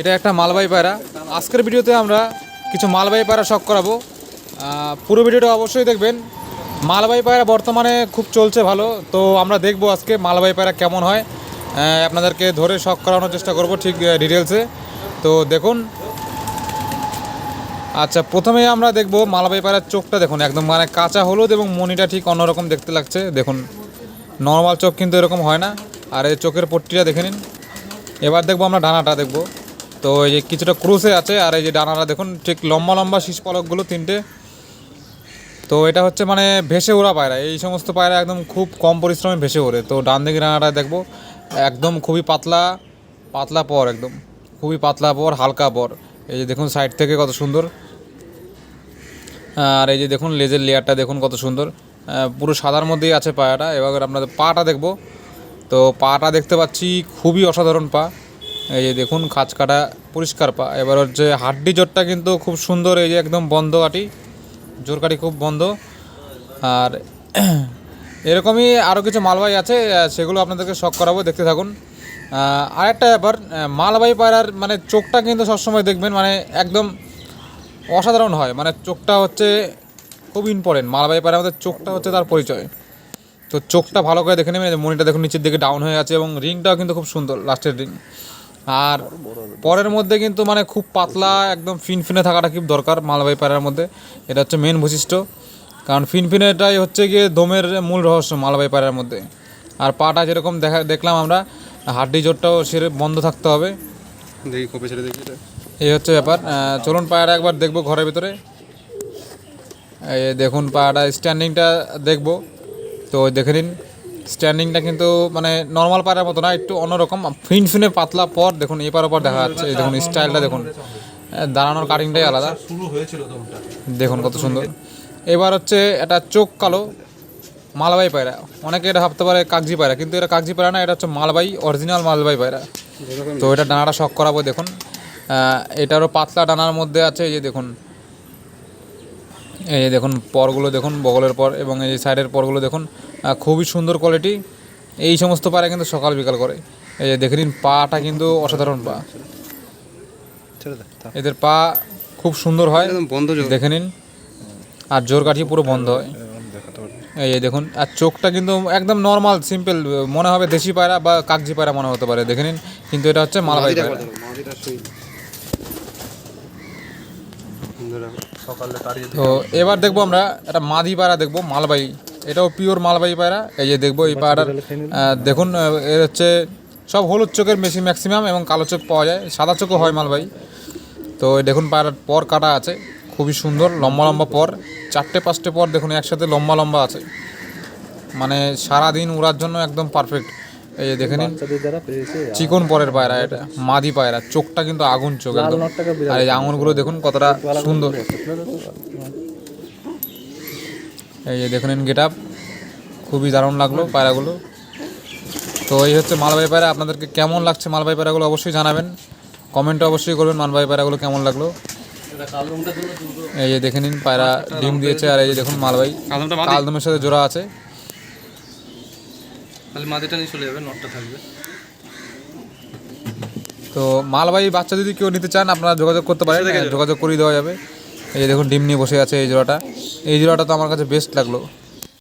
এটা একটা মালবাহী পায়রা। আজকের ভিডিওতে আমরা কিছু মালবাহী পায়রা শখ করাবো। পুরো ভিডিওটা অবশ্যই দেখবেন। মালবাহী পায়রা বর্তমানে খুব চলছে ভালো, তো আমরা দেখব আজকে মালবাহী পায়রা কেমন হয়। আপনাদেরকে ধরে শখ করানোর চেষ্টা করব ঠিক ডিটেলসে। তো দেখুন। আচ্ছা প্রথমে আমরা দেখব মালবাহী পায়রার চোখটা দেখুন, একদম মানে কাঁচা হলুদ এবং মনিটা ঠিক অন্যরকম দেখতে লাগছে। দেখুন নর্মাল চোখ কিন্তু এরকম হয় না। আর এই চোখের পট্টিটা দেখে নিন। এবার দেখব আমরা ডানাটা দেখব। তো এই যে কিছুটা ক্রুসে আছে, আর এই যে ডানাটা দেখুন, ঠিক লম্বা লম্বা শীষ পলকগুলো তিনটে। তো এটা হচ্ছে মানে ভেসে ওড়া পায়রা, এই সমস্ত পায়রা একদম খুব কম পরিশ্রমে ভেসে ওড়ে। তো ডান দিকে ডানাটা দেখব, একদম খুবই পাতলা পাতলা পর একদম, খুবই পাতলা পর, হালকা পর। এই যে দেখুন সাইড থেকে কত সুন্দর। আর এই যে দেখুন লেজের লেয়ারটা দেখুন কত সুন্দর। পুরো সাদার মধ্যেই আছে পায়াটা, এবার আপনাদের পাটা দেখব। তো পাটা দেখতে পাচ্ছি খুবই অসাধারণ পা। এই যে দেখুন খাঁচ কাটা পরিষ্কার পা। এবার হচ্ছে হাড্ডি জোরটা কিন্তু খুব সুন্দর, এই যে একদম বন্ধ কাটি জোর কাটি খুব বন্ধ। আর এরকমই আরও কিছু মালবাহী আছে সেগুলো আপনাদেরকে শখ করাবো, দেখতে থাকুন। আর একটা ব্যাপার মালবাহী পায়রার মানে চোখটা কিন্তু সবসময় দেখবেন মানে একদম অসাধারণ হয়। মানে চোখটা হচ্ছে খুব ইম্পর্টেন্ট মালবাহী পায়রার মধ্যে চোখটা হচ্ছে তার পরিচয়। তো চোখটা ভালো করে দেখে নেবেন মনিটা দেখুন, নিচের দিকে ডাউন হয়ে আছে এবং রিংটাও কিন্তু খুব সুন্দর লাস্টের রিং আর পরের মধ্যে কিন্তু মানে খুব পাতলা একদম ফিনফিনে থাকাটা খুব দরকার মালবাহী পায়রার মধ্যে। এটা হচ্ছে মেন বৈশিষ্ট্য। কারণ ফিনফিনেটাই হচ্ছে গিয়ে দমের মূল রহস্য মালবাহী পায়রার মধ্যে। আর পাটা যেরকম দেখা দেখলাম আমরা হাড্ডি জোরটাও সেরে বন্ধ থাকতে হবে। দেখি কপি ছেড়ে দেখি এই হচ্ছে ব্যাপার। চলুন পায়রা একবার দেখব ঘরের ভিতরে। এই দেখুন পায়রাটা স্ট্যান্ডিংটা দেখব। তো দেখে নিন। স্ট্যান্ডিংটা কিন্তু মানে নর্মাল পায়রার মতো না, একটু অন্যরকম। ফিন ফিনে পাতলা পর দেখুন এপার ওপর দেখা যাচ্ছে। দেখুন স্টাইলটা দেখুন। দাঁড়ানোর কাটিংটাই আলাদা। শুরু হয়েছিল দেখুন কত সুন্দর। এবার হচ্ছে এটা চোখ কালো মালবাই পায়রা। অনেকে এটা ভাবতে পারে কাগজি পায়রা, কিন্তু এটা কাগজি পায়রা না, এটা হচ্ছে মালবাই অরিজিনাল মালবাই পায়রা। তো এটা ডানাটা শখ করাবো, দেখুন। এটারও পাতলা ডানার মধ্যে আছে, এই যে দেখুন। এই যে দেখুন পরগুলো দেখুন বগলের পর এবং এই যে সাইডের পরগুলো দেখুন খুবই সুন্দর কোয়ালিটি এই সমস্ত পায়রা কিন্তু সকাল বিকাল করে। এই যে দেখে নিন পাটা কিন্তু অসাধারণ পা। এদের পা খুব সুন্দর হয়। বন্ধ দেখে নিন আর জোর কাঠি পুরো বন্ধ হয়। এই যে দেখুন আর চোখটা কিন্তু একদম নর্মাল সিম্পল মনে হবে দেশি পায়রা বা কাগজি পায়রা মনে হতে পারে। দেখে নিন কিন্তু এটা হচ্ছে মালবাহী পায়রা মাদিটা শুই সকালে তাড়িয়ে তো এবার দেখব আমরা একটা মাদি পায়রা দেখব, মালবাহী। এটাও পিওর মালবাহী পায়রা এই যে দেখব এই পায়রার দেখুন এর হচ্ছে সব হলুদ চোখের বেশি ম্যাক্সিমাম এবং কালো চোখ পাওয়া যায়, সাদা চোখও হয় মালবাহী। তো দেখুন পায়রার পর কাটা আছে, খুবই সুন্দর, লম্বা লম্বা পর। চারটে পাঁচটে পর দেখুন একসাথে লম্বা লম্বা আছে। মানে সারা দিন উড়ার জন্য একদম পারফেক্ট এই যে দেখে নিন। চিকন পরের পায়রা এটা মাদি পায়রা চোখটা কিন্তু আগুন চোখ একদম। আর এই আঙুরগুলো দেখুন কতটা সুন্দর। এই যে দেখুন গেট আপ খুবই দারুণ লাগল পায়রাগুলো। তো এই হচ্ছে মালবাহী পায়রা আপনাদেরকে কেমন লাগছে মালবাহী পায়রাগুলো অবশ্যই জানাবেন। কমেন্টে অবশ্যই করবেন মালবাহী পায়রাগুলো কেমন লাগল। এই যে দেখে নিন পায়রা ডিম দিয়েছে আর এই যে দেখুন মালবাহী কাদমটা কালদমের সাথে জোড়া আছে। খালি মাদিটা নিয়ে চলে যাবে নটটা থাকবে। তো মালবাহী বাচ্চা যদি কেউ নিতে চান আপনারা যোগাযোগ করতে পারেন যোগাযোগ করিয়ে দেওয়া যাবে। এই দেখুন ডিম নিয়ে বসে আছে এই জোড়াটা। এই জোড়াটা তো আমার কাছে বেস্ট লাগল।